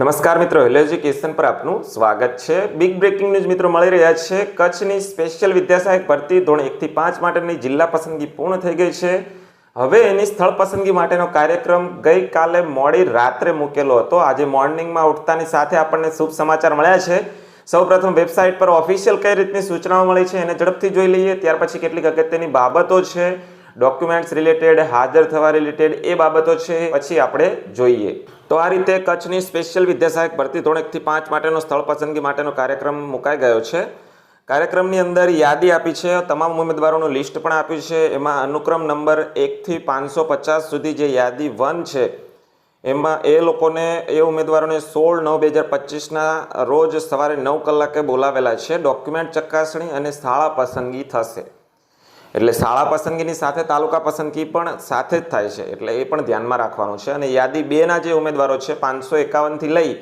નમસ્કાર મિત્રો hello education પર આપનું સ્વાગત છે. બિગ બ્રેકિંગ ન્યૂઝ મિત્રો મળી રહ્યા છે. કચ્છની સ્પેશિયલ વિદ્યાસહાયક ભરતી ધોરણ એકથી પાંચ માટેની જિલ્લા પસંદગી પૂર્ણ થઈ ગઈ છે. હવે એની સ્થળ પસંદગી માટેનો કાર્યક્રમ ગઈકાલે મોડી રાત્રે મૂકેલો હતો. આજે મોર્નિંગમાં ઉઠતાની સાથે આપણને શુભ સમાચાર મળ્યા છે. સૌપ્રથમ વેબસાઇટ પર ઓફિશિયલ કઈ રીતની સૂચનાઓ મળી છે એને ઝડપથી જોઈ લઈએ. ત્યાર પછી કેટલીક અગત્યની બાબતો છે. ડોક્યુમેન્ટ્સ રિલેટેડ હાજર થવા રિલેટેડ એ બાબતો છે, પછી આપણે જોઈએ. તો આ રીતે કચ્છની સ્પેશિયલ વિદ્યાસહાયક ભરતી ધોરણ એકથી પાંચ માટેનો સ્થળ પસંદગી માટેનો કાર્યક્રમ મુકાઈ ગયો છે. કાર્યક્રમની અંદર યાદી આપી છે, તમામ ઉમેદવારોનું લિસ્ટ પણ આપ્યું છે. એમાં અનુક્રમ નંબર એકથી પાંચસો પચાસ સુધી જે યાદી વન છે, એમાં એ લોકોને, એ ઉમેદવારોને સોળ નવ બે હજાર પચીસના રોજ સવારે નવ કલાકે બોલાવેલા છે. ડોક્યુમેન્ટ ચકાસણી અને શાળા પસંદગી થશે. એટલે શાળા પસંદગીની સાથે તાલુકા પસંદગી પણ સાથે જ થાય છે. એટલે એ પણ ધ્યાનમાં રાખવાનું છે. અને યાદી બેના જે ઉમેદવારો છે, પાંચસો એકાવનથી લઈ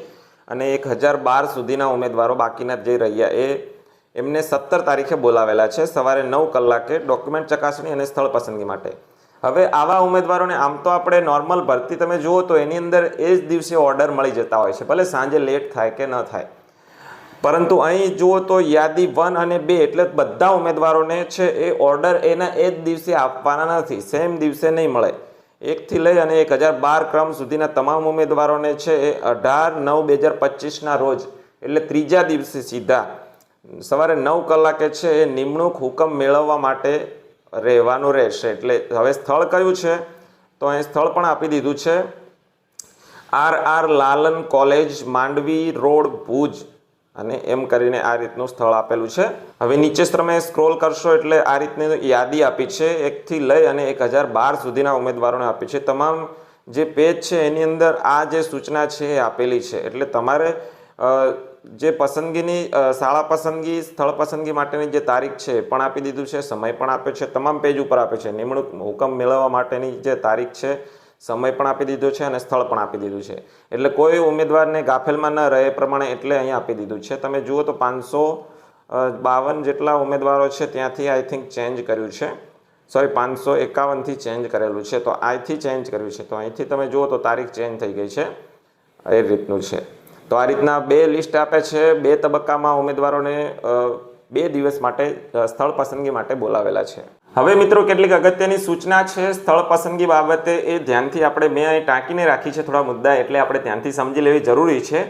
અને એક હજાર બાર સુધીના ઉમેદવારો બાકીના જે રહ્યા એ એમને સત્તર તારીખે બોલાવેલા છે, સવારે નવ કલાકે ડોક્યુમેન્ટ ચકાસણી અને સ્થળ પસંદગી માટે. હવે આવા ઉમેદવારોને આમ તો આપણે નોર્મલ ભરતી તમે જુઓ તો એની અંદર એ જ દિવસે ઓર્ડર મળી જતા હોય છે, ભલે સાંજે લેટ થાય કે ન થાય. પરંતુ અહીં જુઓ તો યાદી વન અને બે એટલે બધા ઉમેદવારોને છે એ ઓર્ડર એના એ જ દિવસે આપવાના નથી, સેમ દિવસે નહીં મળે. એકથી લઈ અને એક હજાર બાર ક્રમ સુધીના તમામ ઉમેદવારોને છે એ અઢાર નવ બે હજાર પચીસના રોજ, એટલે ત્રીજા દિવસે સીધા. સવારે નવ કલાકે છે એ નિમણૂક હુકમ મેળવવા માટે રહેવાનું રહેશે. એટલે હવે સ્થળ કયું છે? તો અહીં સ્થળ પણ આપી દીધું છે. R R Lalan college, Mandvi road Bhuj. અને એમ કરીને આ રીતનું સ્થળ આપેલું છે. હવે નીચે તમે સ્ક્રોલ કરશો એટલે આ રીતની યાદી આપી છે. એકથી લઈ અને એક હજાર બાર સુધીના ઉમેદવારોને આપી છે. તમામ જે પેજ છે એની અંદર આ જે સૂચના છે એ આપેલી છે. એટલે તમારે જે પસંદગીની શાળા પસંદગી, સ્થળ પસંદગી માટેની જે તારીખ છે એ પણ આપી દીધું છે. સમય પણ આપ્યો છે. તમામ પેજ ઉપર આપે છે. નિમણૂક હુકમ મેળવવા માટેની જે તારીખ છે સમય પણ આપી દીધો છે અને સ્થળ પણ આપી દીધું છે. એટલે કોઈ ઉમેદવારને ગાફેલમાં ન રહે પ્રમાણે એટલે અહીંયા આપી દીધું છે. તમે જુઓ તો પાંચસો બાવન જેટલા ઉમેદવારો છે ત્યાંથી આઈ થિંક ચેન્જ કર્યું છે. સોરી, પાંચસો એકાવનથી ચેન્જ કરેલું છે. તો આથી ચેન્જ કર્યું છે. તો અહીંથી તમે જુઓ તો તારીખ ચેન્જ થઈ ગઈ છે. એ રીતનું છે. તો આ રીતના બે લિસ્ટ આપે છે. બે તબક્કામાં ઉમેદવારોને બે દિવસ માટે સ્થળ પસંદગી માટે બોલાવેલા છે. હવે મિત્રો કેટલીક અગત્યની સૂચના છે. સ્થળ પસંદગી બાબતે એ ધ્યાનથી આપણે મેં અહીં ટાંકીને રાખી છે થોડા મુદ્દા એટલે આપણે ધ્યાનથી સમજી લેવી જરૂરી છે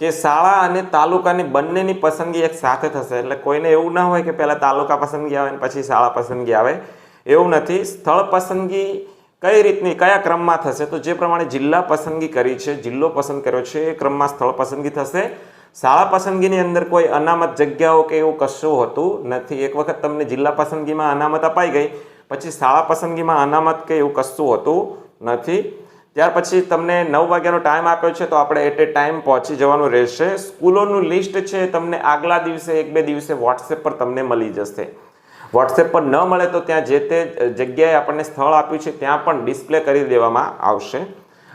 કે શાળા અને તાલુકાની બંનેની પસંદગી એક સાથે થશે. એટલે કોઈને એવું ના હોય કે પહેલાં તાલુકા પસંદગી આવે ને પછી શાળા પસંદગી આવે. એવું નથી. સ્થળ પસંદગી કઈ રીતની, કયા ક્રમમાં થશે? તો જે પ્રમાણે જિલ્લા પસંદગી કરી છે, જિલ્લો પસંદ કર્યો છે, એ ક્રમમાં સ્થળ પસંદગી થશે. શાળા પસંદગીની અંદર કોઈ અનામત જગ્યાઓ કે એવું કશું હોતું નથી. એક વખત તમને જિલ્લા પસંદગીમાં અનામત અપાઈ ગઈ, પછી શાળા પસંદગીમાં અનામત કે એવું કશું હોતું નથી. ત્યાર પછી તમને નવ વાગ્યાનો ટાઈમ આપ્યો છે, તો આપણે એટ એ ટાઈમ પહોંચી જવાનું રહેશે. સ્કૂલોનું લિસ્ટ છે તમને આગલા દિવસે, એક બે દિવસે વોટ્સએપ પર તમને મળી જશે. વોટ્સએપ પર ન મળે તો ત્યાં જે તે જગ્યાએ આપણને સ્થળ આપ્યું છે, ત્યાં પણ ડિસ્પ્લે કરી દેવામાં આવશે.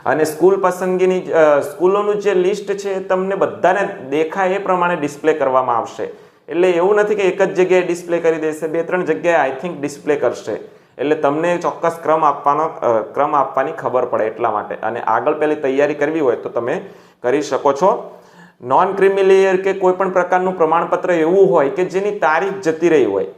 અને સ્કૂલ પસંદગીની સ્કૂલોનું જે લિસ્ટ છે તમને બધાને દેખાય એ પ્રમાણે ડિસ્પ્લે કરવામાં આવશે. એટલે એવું નથી કે એક જ જગ્યાએ ડિસ્પ્લે કરી દેશે, બે, ત્રણ જગ્યાએ આઈ થિંક ડિસ્પ્લે કરશે. એટલે તમને ચોક્કસ ક્રમ આપવાનો ક્રમ આપવાની ખબર પડે એટલા માટે. અને આગળ પહેલી તૈયારી કરવી હોય તો તમે કરી શકો છો. નોન ક્રિમિલિયર કે કોઈ પણ પ્રકારનું પ્રમાણપત્ર એવું હોય કે જેની તારીખ જતી રહી હોય.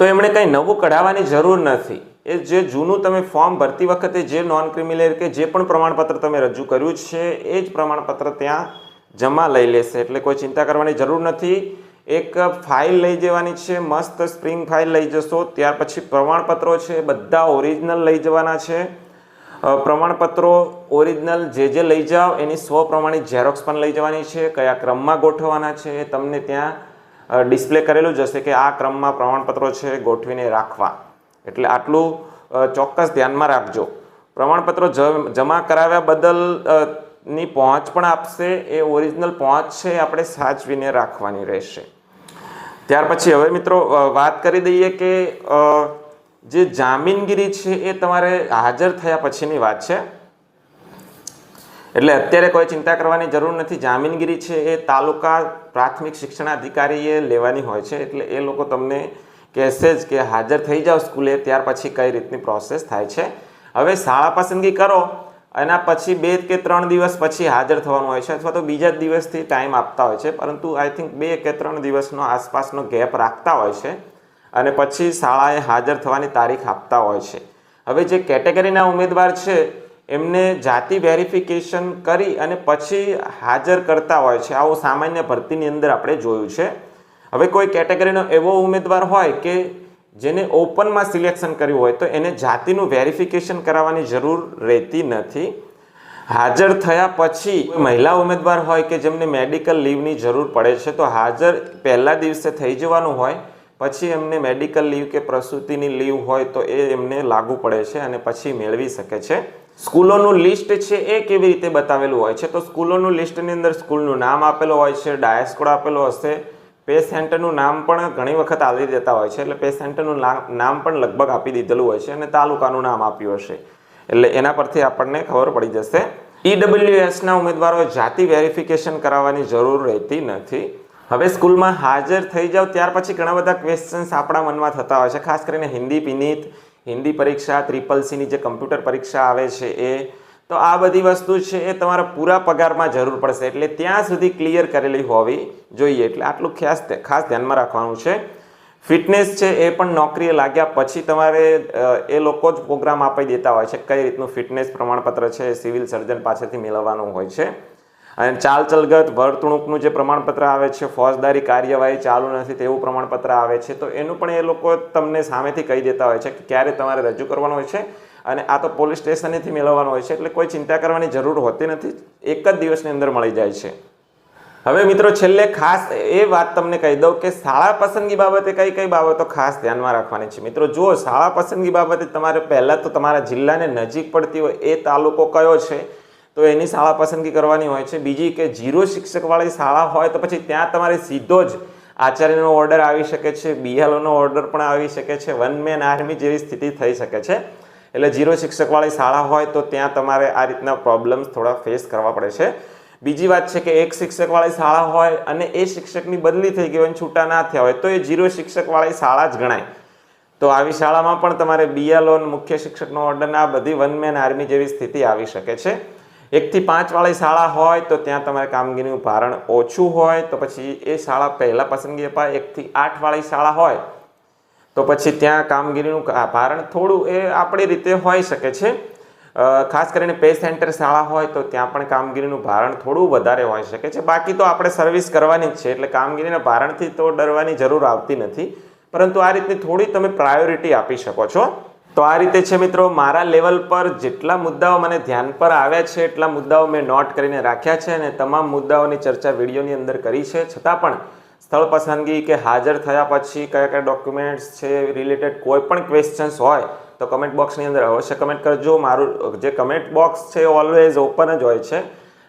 તો એમણે કંઈ નવું કઢાવવાની જરૂર નથી. એ જે જૂનું તમે ફોર્મ ભરતી વખતે જે નોન ક્રિમિલેર કે જે પણ પ્રમાણપત્ર તમે રજૂ કર્યું છે, એ જ પ્રમાણપત્ર ત્યાં જમા લઈ લેશે. એટલે કોઈ ચિંતા કરવાની જરૂર નથી. એક ફાઇલ લઈ જવાની છે, મસ્ત સ્પ્રિંગ ફાઇલ લઈ જશો, ત્યાર પછી પ્રમાણપત્રો છે, બધા ઓરિજિનલ લઈ જવાના છે. પ્રમાણપત્રો ઓરિજિનલ જે જે લઈ જાઓ, એની સ્વ પ્રમાણિત ઝેરોક્સ પણ લઈ જવાની છે, કયા ક્રમમાં ગોઠવવાના છે તમને ત્યાં ડિસ્પ્લે કરેલું જ હશે કે આ ક્રમમાં પ્રમાણપત્રો છે, ગોઠવીને રાખવા. એટલે આટલું ચોક્કસ ધ્યાનમાં રાખજો. પ્રમાણપત્રો જમા કરાવ્યા બદલની પહોંચ પણ આપશે. એ ઓરિજિનલ પહોંચ છે આપણે સાચવીને રાખવાની રહેશે. ત્યાર પછી હવે મિત્રો વાત કરી દઈએ કે જે જામીનગીરી છે એ તમારે હાજર થયા પછીની વાત છે. એટલે અત્યારે કોઈ ચિંતા કરવાની જરૂર નથી. જામીનગીરી છે એ તાલુકા પ્રાથમિક શિક્ષણાધિકારીએ લેવાની હોય છે. એટલે એ લોકો તમને કહેશે કે હાજર થઈ જાઓ સ્કૂલે, ત્યાર પછી કઈ રીતની પ્રોસેસ થાય છે? હવે શાળા પસંદગી કરો, એના પછી બે કે ત્રણ દિવસ પછી હાજર થવાનું હોય છે અથવા તો બીજા દિવસથી ટાઈમ આપતા હોય છે, પરંતુ આઈ થિંક બે કે ત્રણ દિવસનો આસપાસનો ગેપ રાખતા હોય છે અને પછી શાળાએ હાજર થવાની તારીખ આપતા હોય છે. હવે જે કેટેગરીના ઉમેદવાર છે, એમને જાતિ વેરિફિકેશન કરી અને પછી હાજર કરતા હોય છે. આવું સામાન્ય ભરતીની અંદર આપણે જોયું છે. હવે કોઈ કેટેગરીનો એવો ઉમેદવાર હોય કે જેને ઓપનમાં સિલેક્શન કર્યું હોય તો એને જાતિનું વેરિફિકેશન કરાવવાની જરૂર રહેતી નથી. હાજર થયા પછી મહિલા ઉમેદવાર હોય કે જેમને મેડિકલ લીવની જરૂર પડે છે, તો હાજર પહેલા દિવસે થઈ જવાનું હોય, પછી એમને મેડિકલ લીવ કે પ્રસૂતિની લીવ હોય તો એ એમને લાગુ પડે છે અને પછી મેળવી શકે છે. સ્કૂલોનું લિસ્ટ છે એ કેવી રીતે બતાવેલું હોય છે? તો સ્કૂલોનું લિસ્ટની અંદર સ્કૂલનું નામ આપેલું હોય છે ડાયસ્કોડ આપેલો હશે પે સેન્ટરનું નામ પણ ઘણી વખત આવી દેતા હોય છે. એટલે પે સેન્ટરનું નામ પણ લગભગ આપી દીધેલું હોય છે અને તાલુકાનું નામ આપ્યું હશે. એટલે એના પરથી આપણને ખબર પડી જશે. ઈડબ્લ્યુએસના ઉમેદવારો જાતિ વેરિફિકેશન કરાવવાની જરૂર રહેતી નથી. હવે સ્કૂલમાં હાજર થઈ જાવ ત્યાર પછી ઘણા બધા ક્વેશ્ચન્સ આપણા મનમાં થતા હોય છે. ખાસ કરીને હિન્દી પિનિત, હિન્દી પરીક્ષા, ત્રિપલ સીની જે કમ્પ્યુટર પરીક્ષા આવે છે, એ તો આ બધી વસ્તુ છે એ તમારા પૂરા પગારમાં જરૂર પડશે. એટલે ત્યાં સુધી ક્લિયર કરેલી હોવી જોઈએ. એટલે આટલું ખાસ ખાસ ધ્યાનમાં રાખવાનું છે. ફિટનેસ છે એ પણ નોકરીએ લાગ્યા પછી તમારે એ લોકો જ પ્રોગ્રામ આપી દેતા હોય છે કઈ રીતનું ફિટનેસ પ્રમાણપત્ર છે એ સિવિલ સર્જન પાસેથી મેળવવાનું હોય છે. અને ચાલ ચલગત વર્તણૂકનું જે પ્રમાણપત્ર આવે છે, ફોજદારી કાર્યવાહી ચાલુ નથી તેવું પ્રમાણપત્ર આવે છે, તો એનું પણ એ લોકો તમને સામેથી કહી દેતા હોય છે કે ક્યારે તમારે રજૂ કરવાનું હોય છે. અને આ તો પોલીસ સ્ટેશનેથી મેળવવાનું હોય છે, એટલે કોઈ ચિંતા કરવાની જરૂર હોતી નથી. એક જ દિવસની અંદર મળી જાય છે. હવે મિત્રો, છેલ્લે ખાસ એ વાત તમને કહી દઉં કે શાળા પસંદગી બાબતે કઈ કઈ બાબતો ખાસ ધ્યાનમાં રાખવાની છે? મિત્રો, જુઓ, શાળા પસંદગી બાબતે તમારે પહેલાં તો તમારા જિલ્લાને નજીક પડતી હોય એ તાલુકો કયો છે? તો એની શાળા પસંદગી કરવાની હોય છે. બીજી કે જીરો શિક્ષકવાળી શાળા હોય તો પછી ત્યાં તમારે સીધો જ આચાર્યનો ઓર્ડર આવી શકે છે, બીએલઓનો ઓર્ડર પણ આવી શકે છે, વન મેન આર્મી જેવી સ્થિતિ થઈ શકે છે. એટલે જીરો શિક્ષકવાળી શાળા હોય તો ત્યાં તમારે આ રીતના પ્રોબ્લેમ્સ થોડા ફેસ કરવા પડે છે. બીજી વાત છે કે એક શિક્ષકવાળી શાળા હોય અને એ શિક્ષકની બદલી થઈ ગઈ હોય છૂટા ના થયા હોય, તો એ જીરો શિક્ષકવાળી શાળા જ ગણાય. તો આવી શાળામાં પણ તમારે બીએલઓન મુખ્ય શિક્ષકનો ઓર્ડર આ બધી વન મેન આર્મી જેવી સ્થિતિ આવી શકે છે. એકથી પાંચવાળી શાળા હોય તો ત્યાં તમારે કામગીરીનું ભારણ ઓછું હોય, તો પછી એ શાળા પહેલાં પસંદગી અપાય. એકથી આઠવાળી શાળા હોય તો પછી ત્યાં કામગીરીનું ભારણ થોડું એ આપણી રીતે હોઈ શકે છે. ખાસ કરીને પે સેન્ટર શાળા હોય તો ત્યાં પણ કામગીરીનું ભારણ થોડું વધારે હોઈ શકે છે. બાકી તો આપણે સર્વિસ કરવાની જ છે, એટલે કામગીરીના ભારણથી તો ડરવાની જરૂર આવતી નથી. પરંતુ આ રીતની થોડી તમે પ્રાયોરિટી આપી શકો છો. તો આ રીતે છે મિત્રો, મારા લેવલ પર જેટલા મુદ્દાઓ મને ધ્યાન પર આવ્યા છે, એટલા મુદ્દાઓ મેં નોટ કરીને રાખ્યા છે અને તમામ મુદ્દાઓની ચર્ચા વિડીયોની અંદર કરી છે. છતાં પણ સ્થળ પસંદગી કે હાજર થયા પછી કયા કયા ડોક્યુમેન્ટ્સ છે રિલેટેડ કોઈ પણ ક્વેશ્ચન્સ હોય, તો કમેન્ટ બોક્સની અંદર અવશ્ય કમેન્ટ કરજો. મારું જે કમેન્ટ બોક્સ છે ઓલવેઝ ઓપન જ હોય છે.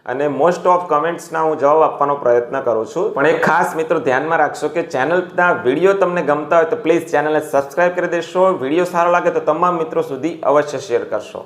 અને મોસ્ટ ઓફ કમેન્ટ્સના હું જવાબ આપવાનો પ્રયત્ન કરું છું. પણ એક ખાસ મિત્રો ધ્યાનમાં રાખશો કે ચેનલના વીડિયો તમને ગમતા હોય તો પ્લીઝ ચેનલને સબસ્ક્રાઈબ કરી દેશો. વીડિયો સારો લાગે તો તમામ મિત્રો સુધી અવશ્ય શેર કરશો.